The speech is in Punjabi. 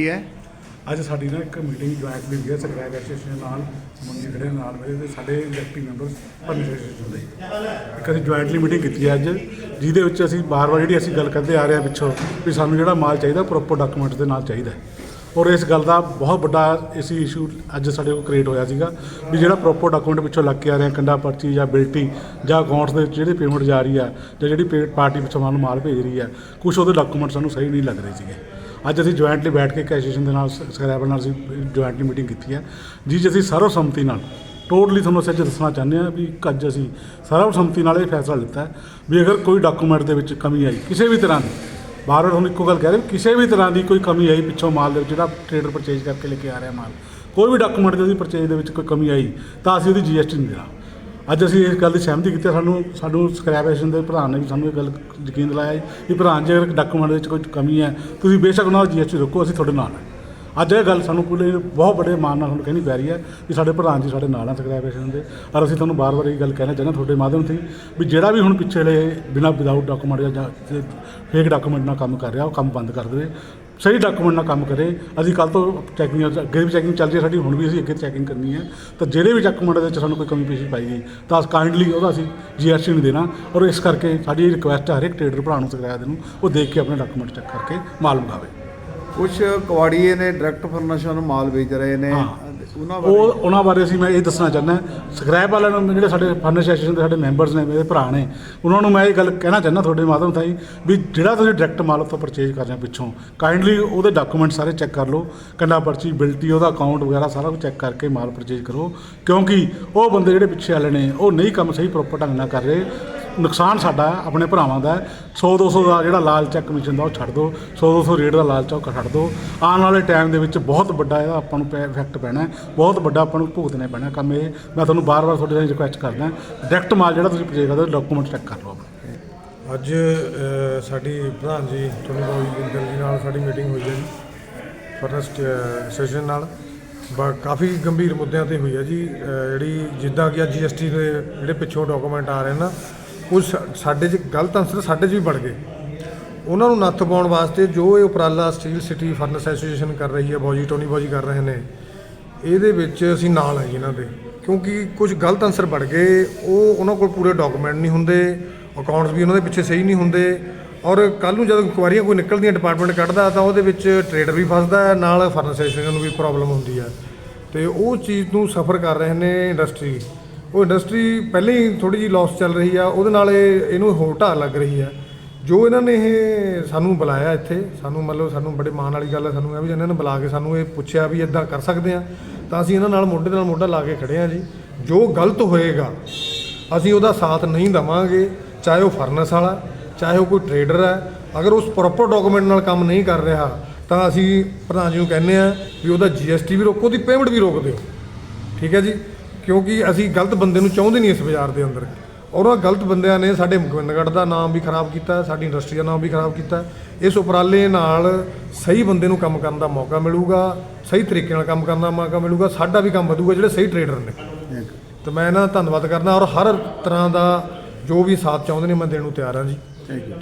ਕੀ ਹੈ। ਅੱਜ ਸਾਡੀ ਨਾ ਇੱਕ ਮੀਟਿੰਗ ਜੁਆਇੰਟ ਵੀ ਹੋਈ ਹੈ ਸਕਰੈਪ ਐਸੋਸੀਏਸ਼ਨ ਨਾਲ ਮੰਗੀ ਖੜੇ ਨਾਲ, ਮੇਰੇ ਤੇ ਸਾਡੇ ਇਲੈਕਟਿਵ ਮੈਂਬਰਸ ਭਰਮੇਸ਼ਰ ਦੇ ਇੱਕ ਅਸੀਂ ਜੁਆਇੰਟਲੀ ਮੀਟਿੰਗ ਕੀਤੀ ਹੈ ਅੱਜ, ਜਿਹਦੇ ਵਿੱਚ ਅਸੀਂ ਬਾਰ-ਬਾਰ ਜਿਹੜੀ ਅਸੀਂ ਗੱਲ ਕਰਦੇ ਆ ਰਹੇ ਹਾਂ ਪਿੱਛੋਂ, ਵੀ ਸਾਨੂੰ ਜਿਹੜਾ ਮਾਲ ਚਾਹੀਦਾ ਪ੍ਰੋਪਰ ਡਾਕੂਮੈਂਟਸ ਦੇ ਨਾਲ ਚਾਹੀਦਾ ਔਰ ਇਸ ਗੱਲ ਦਾ ਬਹੁਤ ਵੱਡਾ ਇਸੀ ਇਸ਼ੂ ਅੱਜ ਸਾਡੇ ਕੋਲ ਕ੍ਰੀਏਟ ਹੋਇਆ ਸੀਗਾ, ਵੀ ਜਿਹੜਾ ਪ੍ਰੋਪਰ ਡਾਕੂਮੈਂਟ ਪਿੱਛੋਂ ਲੱਗ ਕੇ ਆ ਰਿਹਾ ਕੰਡਾ ਪਰਚੀ ਜਾਂ ਬਿਲਟੀ ਜਾਂ ਅਕਾਊਂਟਸ ਦੇ ਵਿੱਚ ਜਿਹੜੀ ਪੇਮੈਂਟ ਜਾ ਰਹੀ ਆ ਜਾਂ ਜਿਹੜੀ ਪੇਡ ਪਾਰਟੀ ਪਿੱਛੋਂ ਸਾਨੂੰ ਮਾਲ ਭੇਜ ਰਹੀ ਆ ਕੁਝ ਉਹਦੇ ਡਾਕੂਮੈਂਟ ਸਾਨੂੰ ਸਹੀ ਨਹੀਂ ਲੱਗ ਰਹੇ ਸੀਗੇ। ਅੱਜ ਅਸੀਂ ਜੁਆਇੰਟਲੀ ਬੈਠ ਕੇ ਐਸੋਸੀਏਸ਼ਨ ਦੇ ਨਾਲ ਸਕਰੈਬਰ ਨਾਲ ਅਸੀਂ ਜੁਆਇੰਟਲੀ ਮੀਟਿੰਗ ਕੀਤੀ ਹੈ। ਜਿਸ 'ਚ ਅਸੀਂ ਸਰਵਸੰਮਤੀ ਨਾਲ ਟੋਟਲੀ ਤੁਹਾਨੂੰ ਅਸੀਂ ਦੱਸਣਾ ਚਾਹੁੰਦੇ ਹਾਂ ਵੀ ਅੱਜ ਅਸੀਂ ਸਰਵਸੰਮਤੀ ਨਾਲ ਇਹ ਫੈਸਲਾ ਲਿੱਤਾ ਵੀ ਅਗਰ ਕੋਈ ਡਾਕੂਮੈਂਟ ਦੇ ਵਿੱਚ ਕਮੀ ਆਈ, ਕਿਸੇ ਵੀ ਤਰ੍ਹਾਂ ਦੀ ਬਾਰ-ਬਾਰ ਤੁਹਾਨੂੰ ਇੱਕੋ ਗੱਲ ਕਹਿ ਰਹੇ ਵੀ ਕਿਸੇ ਵੀ ਤਰ੍ਹਾਂ ਦੀ ਕੋਈ ਕਮੀ ਆਈ ਪਿੱਛੋਂ ਮਾਲ ਦੇ ਵਿੱਚ ਜਿਹੜਾ ਟ੍ਰੇਡਰ ਪਰਚੇਜ ਕਰਕੇ ਲੈ ਕੇ ਆ ਰਿਹਾ ਮਾਲ, ਕੋਈ ਵੀ ਡਾਕੂਮੈਂਟ ਦੇ ਉਹਦੀ ਪਰਚੇਜ ਦੇ ਵਿੱਚ ਕੋਈ ਕਮੀ ਆਈ ਤਾਂ ਅਸੀਂ ਉਹਦੀ ਜੀਐਸਟੀ ਨਹੀਂ ਦੇਣਾ। ਅੱਜ ਅਸੀਂ ਇਸ ਗੱਲ ਦੀ ਸਹਿਮਤੀ ਕੀਤੀ ਹੈ। ਸਾਨੂੰ ਸਾਨੂੰ ਸਕ੍ਰੈਪ ਐਸੋਸੀਏਸ਼ਨ ਦੇ ਪ੍ਰਧਾਨ ਨੇ ਵੀ ਸਾਨੂੰ ਇਹ ਗੱਲ ਯਕੀਨ ਦਿਲਾਇਆ ਹੈ ਵੀ ਪ੍ਰਧਾਨ ਜੀ, ਅਗਰ ਡਾਕੂਮੈਂਟ ਦੇ ਵਿੱਚ ਕੋਈ ਕਮੀ ਹੈ, ਤੁਸੀਂ ਬੇਸ਼ੱਕ ਉਹਨਾਂ ਦਾ ਜੀਐਸਟੀ ਰੋਕੋ, ਅਸੀਂ ਤੁਹਾਡੇ ਨਾਲ ਹਾਂ ਅੱਜ ਇਹ ਗੱਲ ਸਾਨੂੰ ਪੂਰੇ ਬਹੁਤ ਵੱਡੇ ਮਾਣ ਨਾਲ ਤੁਹਾਨੂੰ ਕਹਿਣੀ ਪੈ ਰਹੀ ਹੈ ਕਿ ਸਾਡੇ ਪ੍ਰਧਾਨ ਜੀ ਸਾਡੇ ਨਾਲ ਆ ਸਕ੍ਰੈਪ ਐਸੋਸੀਏਸ਼ਨ ਦੇ ਔਰ ਅਸੀਂ ਤੁਹਾਨੂੰ ਬਾਰ-ਬਾਰ ਇਹ ਗੱਲ ਕਹਿਣਾ ਚਾਹੁੰਦੇ ਹਾਂ ਤੁਹਾਡੇ ਮਾਧਿਅਮ ਤੇ ਵੀ ਜਿਹੜਾ ਵੀ ਹੁਣ ਪਿਛਲੇ ਬਿਨਾਂ ਵਿਦਆਊਟ ਡਾਕੂਮੈਂਟ ਜਾਂ ਫੇਕ ਡਾਕੂਮੈਂਟ ਨਾਲ ਕੰਮ ਕਰ ਰਿਹਾ, ਉਹ ਕੰਮ ਬੰਦ ਕਰ ਦੇਵੇ ਸਹੀ ਡਾਕੂਮੈਂਟ ਨਾਲ ਕੰਮ ਕਰੇ। ਅਸੀਂ ਕੱਲ ਤੋਂ ਚੈਕਿੰਗ ਅੱਗੇ ਵੀ ਚੈਕਿੰਗ ਚੱਲ ਰਹੀ ਹੈ ਸਾਡੀ ਹੁਣ ਵੀ ਅਸੀਂ ਅੱਗੇ ਚੈਕਿੰਗ ਕਰਨੀ ਹੈ ਤਾਂ ਜਿਹੜੇ ਵੀ ਡਾਕੂਮੈਂਟ ਦੇ ਵਿੱਚ ਸਾਨੂੰ ਕੋਈ ਕਮੀ ਪੇਸ਼ੀ ਪਾਈ ਗਈ ਤਾਂ ਕਾਈਂਡਲੀ ਉਹਦਾ ਅਸੀਂ ਜੀਐਸਟੀ ਨਹੀਂ ਦੇਣਾ। ਔਰ ਇਸ ਕਰਕੇ ਸਾਡੀ ਰਿਕੁਐਸਟ ਹੈ ਹਰ ਇੱਕ ਟ੍ਰੇਡਰ ਭਰਾ ਨੂੰ ਸਕਰਾਇਆ ਦੇ ਨੂੰ ਉਹ ਦੇਖ ਕੇ ਆਪਣੇ ਡਾਕੂਮੈਂਟ ਚੈੱਕ ਕਰਕੇ ਮਾਲ ਮੰਗਾਵੇ। ਕੁਝ ਕਵਾੜੀਏ ਨੇ ਡਾਇਰੈਕਟ ਫਰਨੈਸ਼ਾਂ ਨੂੰ ਮਾਲ ਵੇਚ ਰਹੇ ਨੇ। ਉਹ ਉਹਨਾਂ ਬਾਰੇ ਅਸੀਂ ਮੈਂ ਇਹ ਦੱਸਣਾ ਚਾਹੁੰਦਾ ਸਕ੍ਰੈਪ ਵਾਲਿਆਂ ਨੂੰ ਜਿਹੜੇ ਸਾਡੇ ਫਰਨਿਸ਼ ਐਸੋਸੀਏਸ਼ਨ ਦੇ ਸਾਡੇ ਮੈਂਬਰਸ ਨੇ, ਮੇਰੇ ਭਰਾ ਨੇ, ਉਹਨਾਂ ਨੂੰ ਮੈਂ ਇਹ ਗੱਲ ਕਹਿਣਾ ਚਾਹੁੰਦਾ ਤੁਹਾਡੇ ਮਾਧਿਅਮ ਤਾਈ ਵੀ ਜਿਹੜਾ ਤੁਸੀਂ ਡਾਇਰੈਕਟ ਮਾਲ ਉੱਥੋਂ ਪਰਚੇਜ ਕਰ ਰਹੇ ਹੋ ਪਿੱਛੋਂ ਕਾਈਂਡਲੀ ਉਹਦੇ ਡਾਕੂਮੈਂਟ ਸਾਰੇ ਚੈੱਕ ਕਰ ਲਓ ਕੰਡਾ ਪਰਚੀ, ਬਿਲਟੀ, ਉਹਦਾ ਅਕਾਊਂਟ ਵਗੈਰਾ ਸਾਰਾ ਕੁਝ ਚੈੱਕ ਕਰਕੇ ਮਾਲ ਪਰਚੇਜ ਕਰੋ। ਕਿਉਂਕਿ ਉਹ ਬੰਦੇ ਜਿਹੜੇ ਪਿੱਛੇ ਵਾਲੇ ਨੇ, ਉਹ ਨਹੀਂ ਕੰਮ ਸਹੀ ਪ੍ਰੋਪਰ ਢੰਗ ਨਾਲ ਕਰ ਰਹੇ। ਨੁਕਸਾਨ ਸਾਡਾ ਹੈ, ਆਪਣੇ ਭਰਾਵਾਂ ਦਾ 100 200 ਦਾ ਜਿਹੜਾ ਲਾਲ ਚੈੱਕ ਕਮਿਸ਼ਨ ਦਾ ਉਹ ਛੱਡ ਦਿਓ। 100 200 ਰੇਟ ਦਾ ਲਾਲ ਚੌਕ ਛੱਡ ਦਿਓ। ਆਉਣ ਵਾਲੇ ਟਾਈਮ ਦੇ ਵਿੱਚ ਬਹੁਤ ਵੱਡਾ ਇਹਦਾ ਆਪਾਂ ਨੂੰ ਇਫੈਕਟ ਪੈਣਾ ਬਹੁਤ ਵੱਡਾ ਆਪਾਂ ਨੂੰ ਭੁਗਤਣਾ ਪੈਣਾ ਕੰਮ ਇਹ। ਮੈਂ ਤੁਹਾਨੂੰ ਬਾਰ-ਬਾਰ ਤੁਹਾਡੇ ਨਾਲ ਰਿਕੁਐਸਟ ਕਰਦਾ ਡਾਇਰੈਕਟ ਮਾਲ ਜਿਹੜਾ ਤੁਸੀਂ ਪਰਚੇਜ ਕਰਦੇ ਡਾਕੂਮੈਂਟ ਚੈੱਕ ਕਰ ਲਓ ਅੱਜ ਸਾਡੀ ਪ੍ਰਧਾਨ ਜੀ ਟੋਨੀ ਬਾਬੂ ਜੀ ਨਾਲ ਸਾਡੀ ਮੀਟਿੰਗ ਹੋਈ ਹੈ ਜੀ। ਫਰਨੈਸਟ ਸੈਸ਼ਨ ਨਾਲ। ਬਾ ਕਾਫੀ ਗੰਭੀਰ ਮੁੱਦਿਆਂ ਤੇ ਹੋਈ ਹੈ ਜੀ। ਜਿਹੜੀ ਜਿੱਦਾਂ ਕਿ ਜੀਐਸਟੀ ਦੇ ਜਿਹੜੇ ਪਿੱਛੋਂ ਡਾਕੂਮੈਂਟ ਆ ਰਹੇ ਨਾ ਕੁਝ ਸਾਡੇ 'ਚ, ਗਲਤ ਅਨਸਰ ਸਾਡੇ 'ਚ ਵੀ ਵੜ ਗਏ। ਉਹਨਾਂ ਨੂੰ ਨੱਥ ਪਾਉਣ ਵਾਸਤੇ ਜੋ ਇਹ ਉਪਰਾਲਾ ਸਟੀਲ ਸਿਟੀ ਫਰਨੈਸ ਐਸੋਸੀਏਸ਼ਨ ਕਰ ਰਹੀ ਹੈ, ਬੌਜੀ, ਟੋਨੀ ਬੌਜੀ ਕਰ ਰਹੇ ਨੇ, ਇਹਦੇ ਵਿੱਚ ਅਸੀਂ ਨਾਲ ਆਏ ਇਹਨਾਂ ਦੇ। ਕਿਉਂਕਿ ਕੁਝ ਗਲਤ ਅਨਸਰ ਵੜ ਗਏ, ਉਹ ਉਹਨਾਂ ਕੋਲ ਪੂਰੇ ਡਾਕੂਮੈਂਟ ਨਹੀਂ ਹੁੰਦੇ ਅਕਾਊਂਟਸ ਵੀ ਉਹਨਾਂ ਦੇ ਪਿੱਛੇ ਸਹੀ ਨਹੀਂ ਹੁੰਦੇ, ਔਰ ਕੱਲ ਨੂੰ ਜਦੋਂ ਇਨਕੁਆਰੀਆਂ ਕੋਈ ਨਿਕਲਦੀਆਂ ਡਿਪਾਰਟਮੈਂਟ ਕੱਢਦਾ, ਤਾਂ ਉਹਦੇ ਵਿੱਚ ਟ੍ਰੇਡਰ ਵੀ ਫਸਦਾ ਹੈ, ਨਾਲ ਫਰਨੈਸ ਐਸੋਸੀਏਸ਼ਨ ਨੂੰ ਵੀ ਪ੍ਰੋਬਲਮ ਹੁੰਦੀ ਹੈ। ਤੇ ਉਹ ਚੀਜ਼ ਨੂੰ ਸਫਰ ਕਰ ਰਹੇ ਨੇ ਇੰਡਸਟਰੀ ਉਹ ਇੰਡਸਟਰੀ ਪਹਿਲਾਂ ਹੀ ਥੋੜੀ ਜਿਹੀ ਲਾਸ ਚੱਲ ਰਹੀ ਆ, ਉਹਦੇ ਨਾਲ ਇਹ, ਇਹਨੂੰ ਹੋਰ ਢਾਲ ਲੱਗ ਰਹੀ ਆ। ਜੋ ਇਹਨਾਂ ਨੇ ਇਹ ਸਾਨੂੰ ਬੁਲਾਇਆ ਇੱਥੇ, ਸਾਨੂੰ ਮਤਲਬ ਸਾਨੂੰ ਬੜੇ ਮਾਣ ਵਾਲੀ ਗੱਲ ਹੈ ਸਾਨੂੰ ਇਹ ਵੀ ਇਹਨਾਂ ਨੇ ਬੁਲਾ ਕੇ ਸਾਨੂੰ ਇਹ ਪੁੱਛਿਆ ਵੀ ਇਦਾਂ ਕਰ ਸਕਦੇ ਆ। ਤਾਂ ਅਸੀਂ ਇਹਨਾਂ ਨਾਲ ਮੋਢੇ ਨਾਲ ਮੋਢਾ ਲਾ ਕੇ ਖੜੇ ਆ ਜੀ। ਜੋ ਗਲਤ ਹੋਏਗਾ, ਅਸੀਂ ਉਹਦਾ ਸਾਥ ਨਹੀਂ ਦਵਾਂਗੇ, ਚਾਹੇ ਉਹ ਫਰਨਸ ਵਾਲਾ, ਚਾਹੇ ਉਹ ਕੋਈ ਟਰੇਡਰ ਹੈ ਅਗਰ ਉਸ ਪ੍ਰੋਪਰ ਡਾਕੂਮੈਂਟ ਨਾਲ ਕੰਮ ਨਹੀਂ ਕਰ ਰਿਹਾ, ਤਾਂ ਅਸੀਂ ਪ੍ਰਧਾਨ ਜੀ ਨੂੰ ਕਹਿੰਦੇ ਆ ਵੀ ਉਹਦਾ ਜੀਐਸਟੀ ਵੀ ਰੋਕੋ, ਉਹਦੀ ਪੇਮੈਂਟ ਵੀ ਰੋਕ ਦਿਓ। ਠੀਕ ਹੈ ਜੀ? ਕਿਉਂਕਿ ਅਸੀਂ ਗਲਤ ਬੰਦੇ ਨੂੰ ਚਾਹੁੰਦੇ ਨਹੀਂ ਇਸ ਬਾਜ਼ਾਰ ਦੇ ਅੰਦਰ। ਔਰ ਉਹ ਗਲਤ ਬੰਦਿਆਂ ਨੇ ਸਾਡੇ ਗੋਬਿੰਦਗੜ੍ਹ ਦਾ ਨਾਮ ਵੀ ਖਰਾਬ ਕੀਤਾ ਸਾਡੀ ਇੰਡਸਟਰੀ ਦਾ ਨਾਮ ਵੀ ਖਰਾਬ ਕੀਤਾ। ਇਸ ਉਪਰਾਲੇ ਨਾਲ ਸਹੀ ਬੰਦੇ ਨੂੰ ਕੰਮ ਕਰਨ ਦਾ ਮੌਕਾ ਮਿਲੂਗਾ ਸਹੀ ਤਰੀਕੇ ਨਾਲ ਕੰਮ ਕਰਨ ਦਾ ਮੌਕਾ ਮਿਲੂਗਾ ਸਾਡਾ ਵੀ ਕੰਮ ਵਧੂਗਾ ਜਿਹੜੇ ਸਹੀ ਟਰੇਡਰ ਨੇ। ਤੇ ਮੈਂ ਇਹਨਾਂ ਦਾ ਧੰਨਵਾਦ ਕਰਦਾ ਔਰ ਹਰ ਤਰ੍ਹਾਂ ਦਾ ਜੋ ਵੀ ਸਾਥ ਚਾਹੁੰਦੇ ਨੇ ਮੈਂ ਦੇਣ ਨੂੰ ਤਿਆਰ ਹਾਂ ਜੀ। Thank you